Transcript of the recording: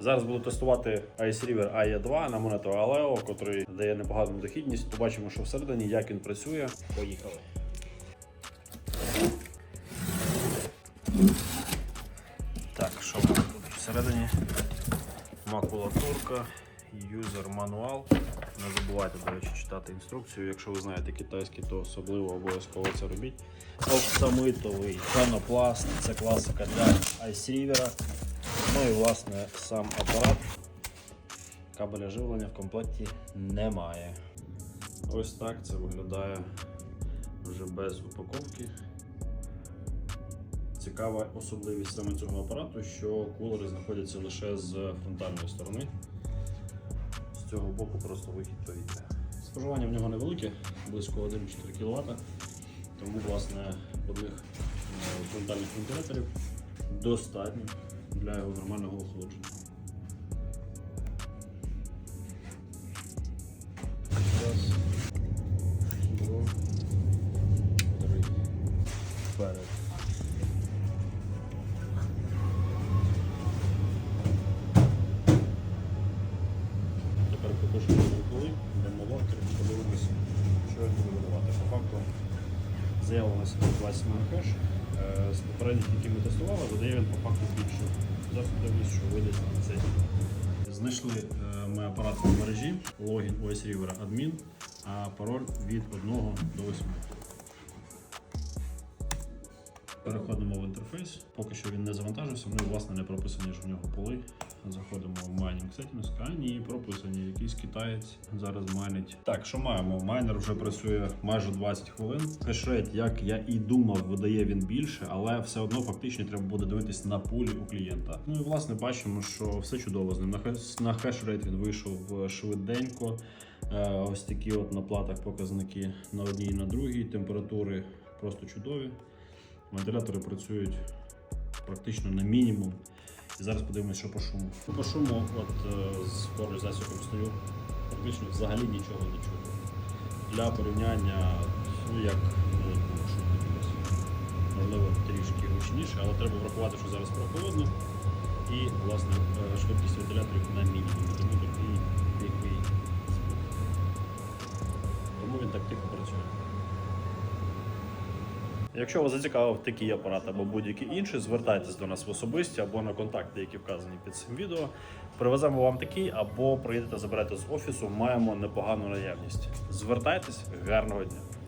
Зараз буду тестувати Ice River AE2 на монету Aleo, який дає непогану дохідність. Побачимо, що всередині, як він працює. Поїхали. Так, що тут всередині? Макулатурка, юзер мануал. Не забувайте, до речі, читати інструкцію. Якщо ви знаєте китайський, то особливо обов'язково це робіть. Оксамитовий пенопласт, це класика для айсрівера. Ну і власне сам апарат. Кабеля живлення в комплекті немає. Ось так це виглядає вже без упаковки. Цікава особливість саме цього апарату, що кулери знаходяться лише з фронтальної сторони. З цього боку просто вихід повітря. Споживання в нього невелике, близько 1,4 кВт, тому власне одних е, фронтальних вентиляторів достатньо для його нормального охолодження. Раз, два, три. Вперед. Тепер покажемо коли, дамо локер і подивимося, що він буде видавати. По факту заявлено 120 хеш. З попередніх, які ми тестували, видає він по факту більше. Подивимось, що вийде на цей. Знайшли е, ми апарат в мережі, логін OS Рівера адмін, а пароль від 1 до 8. Переходимо інтерфейс. Поки що він не завантажився, вони власне не прописані ж в нього поли. Заходимо в Mining Settings, а ні, прописані. Якийсь китаєць зараз майнить. Так, що маємо? Майнер вже працює майже 20 хвилин. Хешрейт, як я і думав, видає він більше, але все одно фактично треба буде дивитись на пулі у клієнта. Ну і власне бачимо, що все чудово з ним. На хеш- хешрейт він вийшов швиденько. Е, Ось такі от на платах показники на одній і на другій. Температури просто чудові. Вентилятори працюють практично на мінімум. І зараз подивимося, що по шуму. По шуму, от е, з поруч засіком стою, практично взагалі нічого не чую. Для порівняння, ну як шум. Можливо, трішки гучніше, але треба врахувати, що зараз прохолодно. І, власне, е, швидкість вентиляторів на мінімумі, Якщо вас зацікавив такий апарат або будь-який інший, звертайтесь до нас в особисті або на контакти, які вказані під цим відео. Привеземо вам такий, або приїдете заберете з офісу, маємо непогану наявність. Звертайтесь, гарного дня!